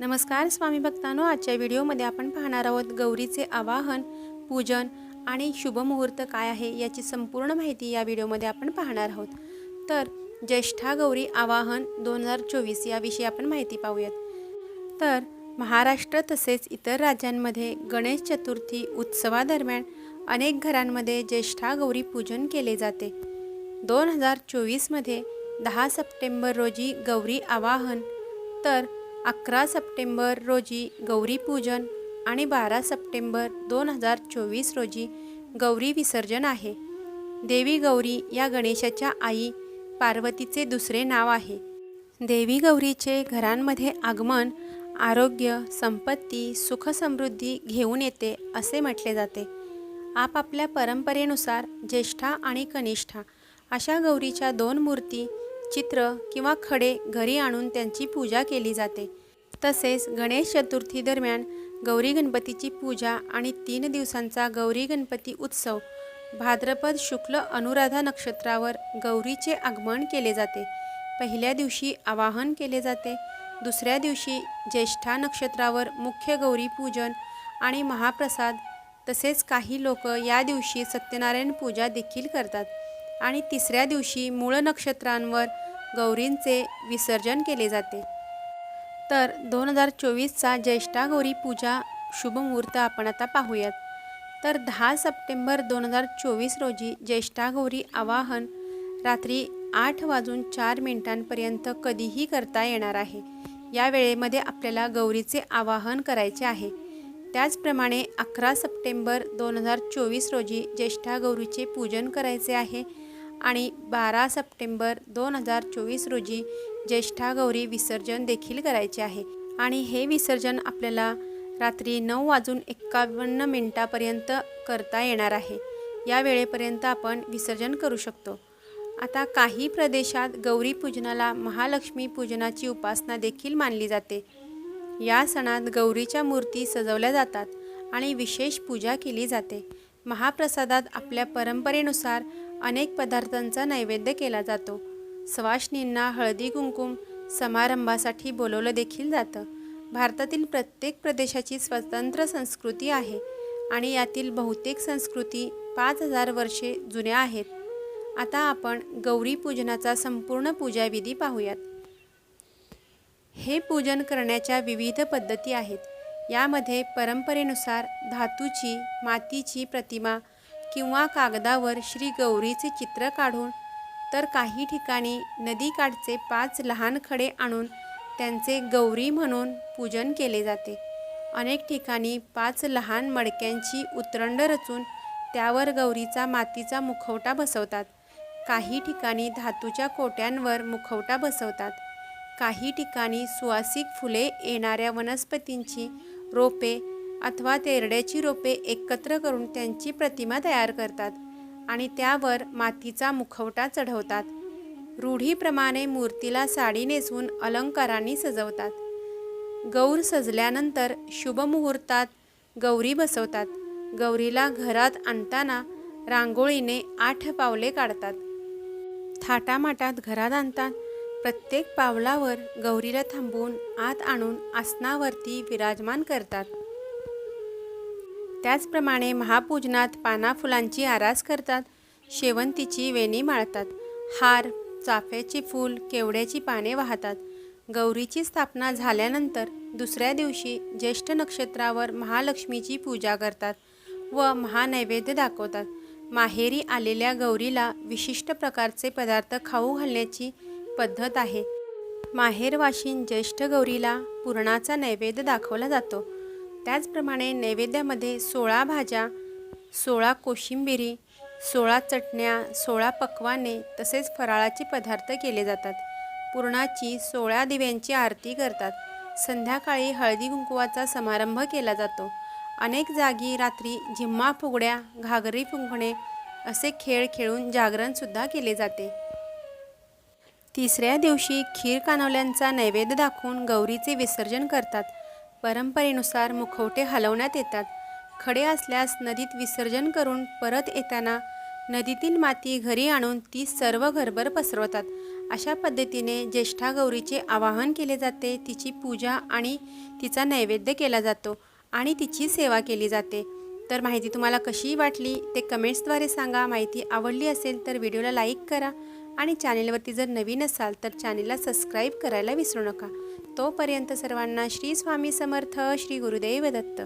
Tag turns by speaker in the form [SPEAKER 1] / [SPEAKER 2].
[SPEAKER 1] नमस्कार स्वामी भक्तांनो. आजच्या व्हिडिओमध्ये आपण पाहणार आहोत गौरीचे आवाहन पूजन आणि शुभमुहूर्त काय आहे याची संपूर्ण माहिती या व्हिडिओमध्ये आपण पाहणार आहोत. तर ज्येष्ठा गौरी आवाहन दोन हजार चोवीस याविषयी आपण माहिती पाहूयात. तर महाराष्ट्र तसेच इतर राज्यांमध्ये गणेश चतुर्थी उत्सवादरम्यान अनेक घरांमध्ये ज्येष्ठा गौरी पूजन केले जाते. दोन हजार चोवीसमध्ये दहा सप्टेंबर रोजी गौरी आवाहन तर अकरा सप्टेंबर रोजी गौरी पूजन आणि बारा सप्टेंबर दोन हजार चोवीस रोजी गौरी विसर्जन आहे. देवी गौरी या गणेशाच्या आई पार्वतीचे दुसरे नाव आहे. देवी गौरीचे घरांमध्ये आगमन आरोग्य संपत्ती सुखसमृद्धी घेऊन येते असे म्हटले जाते. आपापल्या परंपरेनुसार ज्येष्ठा आणि कनिष्ठा अशा गौरीच्या दोन मूर्ती चित्र किंवा खडे घरी आणून त्यांची पूजा केली जाते. तसेच गणेश चतुर्थी दरम्यान गौरी गणपतीची पूजा आणि तीन दिवसांचा गौरी गणपती उत्सव भाद्रपद शुक्ल अनुराधा नक्षत्रावर गौरीचे आगमन केले जाते. पहिल्या दिवशी आवाहन केले जाते. दुसऱ्या दिवशी ज्येष्ठा नक्षत्रावर मुख्य गौरी पूजन आणि महाप्रसाद. तसेच काही लोक या दिवशी सत्यनारायण पूजा देखील करतात. आणि तिसऱ्या दिवशी मूळ नक्षत्रांवर गौरींचे विसर्जन केले जाते. तर दोन हजार चोवीसचा ज्येष्ठा गौरी पूजा शुभमुहूर्त आपण आता पाहूयात. तर दहा सप्टेंबर दोन हजार चोवीस रोजी ज्येष्ठा गौरी आवाहन रात्री आठ वाजून चार मिनिटांपर्यंत कधीही करता येणार आहे. या वेळेमध्ये आपल्याला गौरीचे आवाहन करायचे आहे. त्याचप्रमाणे अकरा सप्टेंबर दोन हजार चोवीस रोजी ज्येष्ठा गौरीचे पूजन करायचे आहे आणि बारा सप्टेंबर दोन हजार चोवीस रोजी ज्येष्ठा गौरी विसर्जन देखील करायचे आहे. आणि हे विसर्जन आपल्याला रात्री नऊ वाजून एक्कावन्न मिनटापर्यंत करता येणार आहे. या वेळेपर्यंत आपण विसर्जन करू शकतो. आता काही प्रदेशात गौरी पूजनाला महालक्ष्मी पूजनाची उपासना देखील मानली जाते. या सणात गौरीच्या मूर्ती सजवल्या जातात आणि विशेष पूजा केली जाते. महाप्रसादात आपल्या परंपरेनुसार अनेक पदार्थांचा नैवेद्य केला जातो. सवाष्णींना हळदी कुंकुम समारंभासाठी बोलवलं देखील जातं. भारतातील प्रत्येक प्रदेशाची स्वतंत्र संस्कृती आहे आणि यातील बहुतेक संस्कृती पाच हजार वर्षे जुन्या आहेत. आता आपण गौरी पूजनाचा संपूर्ण पूजाविधी पाहूयात. हे पूजन करण्याच्या विविध पद्धती आहेत. यामध्ये परंपरेनुसार धातूची मातीची प्रतिमा किंवा कागदावर श्री गौरीचे चित्र काढून तर काही ठिकाणी नदीकाठचे पाच लहान खडे आणून त्यांचे गौरी म्हणून पूजन केले जाते. अनेक ठिकाणी पाच लहान मडक्यांची उतरंड रचून त्यावर गौरीचा मातीचा मुखवटा बसवतात. काही ठिकाणी धातूच्या कोट्यांवर मुखवटा बसवतात. काही ठिकाणी सुवासिक फुले येणाऱ्या वनस्पतींची रोपे अथवा तेरड्याची रोपे एकत्र करून त्यांची प्रतिमा तयार करतात आणि त्यावर मातीचा मुखवटा चढवतात. रूढीप्रमाणे मूर्तीला साडी नेसवून अलंकारांनी सजवतात. गौर सजल्यानंतर शुभमुहूर्तात गौरी बसवतात. गौरीला घरात आणताना रांगोळीने आठ पावले काढतात. थाटामाटात घरात आणतात. प्रत्येक पावलावर गौरीला थांबवून आत आणून आसनावरती विराजमान करतात. त्याचप्रमाणे महापूजनात पाना फुलांची आरास करतात शेवंतीची वेणी माळतात हार चाफ्याचे फूल केवड्याची पाने वाहतात. गौरीची स्थापना झाल्यानंतर दुसऱ्या दिवशी ज्येष्ठ नक्षत्रावर महालक्ष्मीची पूजा करतात व महानैवेद्य दाखवतात. माहेरी आलेल्या गौरीला विशिष्ट प्रकारचे पदार्थ खाऊ घालण्याची पद्धत आहे. माहेरवाशीन ज्येष्ठ गौरीला पुरणाचा नैवेद्य दाखवला जातो. त्याचप्रमाणे नैवेद्यामध्ये सोळा भाज्या सोळा कोशिंबिरी सोळा चटण्या सोळा पक्वाने तसेच फराळाचे पदार्थ केले जातात. पुरणाची सोळा दिव्यांची आरती करतात. संध्याकाळी हळदी कुंकुवाचा समारंभ केला जातो. अनेक जागी रात्री झिम्मा फुगड्या घागरी फुंकणे असे खेळ खेळून जागरणसुद्धा केले जाते. तिसऱ्या दिवशी खीर कानवल्यांचा नैवेद्य दाखवून गौरीचे विसर्जन करतात. परंपरेनुसार मुखवटे हलवण्यात येतात. खडे असल्यास नदीत विसर्जन करून परत येताना नदीतील माती घरी आणून ती सर्व घरभर पसरवतात. अशा पद्धतीने ज्येष्ठा गौरीचे आवाहन केले जाते तिची पूजा आणि तिचा नैवेद्य केला जातो आणि तिची सेवा केली जाते. तर माहिती तुम्हाला कशी वाटली ते कमेंट्सद्वारे सांगा. माहिती आवडली असेल तर व्हिडिओला लाईक करा आणि चॅनेलवरती जर नवीन असाल तर चॅनेलला सबस्क्राईब करायला विसरू नका. तोपर्यंत सर्वांना श्री स्वामी समर्थ श्री गुरुदेव दत्त.